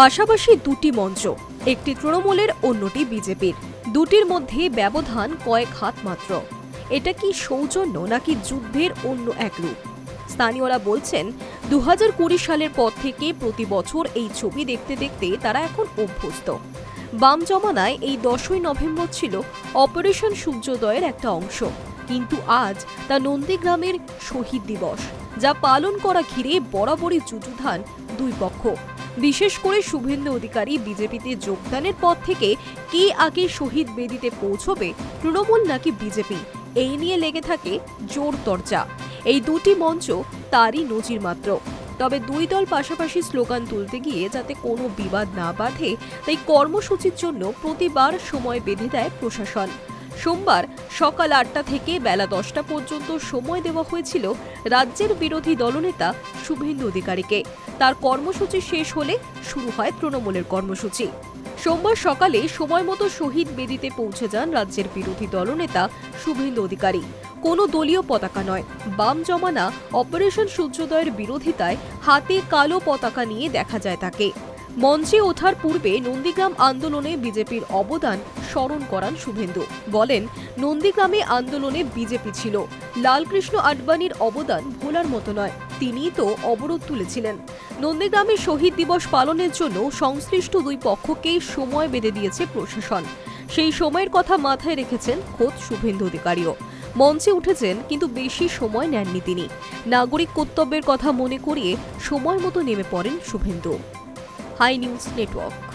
পাশাপাশি দুটি মঞ্চ, একটি তৃণমূলের, অন্যটি বিজেপির। দুটির মধ্যে ব্যবধান কয়েক হাত মাত্র। এটা কি সৌজন্য নাকি যুদ্ধের অন্য এক রূপ? স্থানীয়রা বলছেন দু কুড়ি সালের পর থেকে প্রতি বছর এই ছবি দেখতে দেখতে তারা এখন অভ্যস্ত। বাম জমানায় এই দশই নভেম্বর ছিল অপারেশন সূর্যোদয়ের একটা অংশ। কিন্তু আজ তা নন্দীগ্রামের শহীদ দিবস, যা পালন করা ঘিরে বরাবরই যুযুধান দুই পক্ষ। বিশেষ করে শুভেন্দু অধিকারী বিজেপিতে যোগদানের পর থেকে কে আগে শহীদ বেদিতে পৌঁছবে, তৃণমূল নাকি বিজেপি? এই নিয়ে লেগে থাকে জোর তর্জা। এই দুটি মঞ্চ তারই নজির মাত্র। তবে দুই দল পাশাপাশি স্লোগান তুলতে গিয়ে যাতে কোনো বিবাদ না বাধে, তাই কর্মসূচির জন্য প্রতিবার সময় বেঁধে দেয় প্রশাসন। সোমবার সকাল আটটা থেকে বেলা দশটা পর্যন্ত সময় দেওয়া হয়েছিল রাজ্যের বিরোধী দলনেতা শুভেন্দু অধিকারীকে। তার কর্মসূচি শেষ হলে শুরু হয় তৃণমূলের কর্মসূচি। সোমবার সকালে সময় মতো শহীদ বেদিতে পৌঁছে যান রাজ্যের বিরোধী দলনেতা শুভেন্দু অধিকারী। কোনো দলীয় পতাকা নয়। বাম জমানা অপারেশন সূর্যোদয়ের বিরোধিতায় হাতে কালো পতাকা নিয়ে দেখা যায় তাকে। মঞ্চে ওঠার পূর্বে নন্দীগ্রাম আন্দোলনে বিজেপির অবদান স্মরণ করান শুভেন্দু। বলেন, নন্দীগ্রামে আন্দোলনে বিজেপি ছিল। লালকৃষ্ণ আডবাণীর অবদান ভোলার মতো নয়। তিনিই তো অবরোধ তুলেছিলেন। নন্দীগ্রামে শহীদ দিবস পালনের জন্য সংশ্লিষ্ট দুই পক্ষকেই সময় বেঁধে দিয়েছে প্রশাসন। সেই সময়ের কথা মাথায় রেখেছেন খোদ শুভেন্দু অধিকারীও। মঞ্চে উঠেছেন, কিন্তু বেশি সময় নেননি তিনি। নাগরিক কর্তব্যের কথা মনে করিয়ে সময় মতো নেমে পড়েন শুভেন্দু। High news network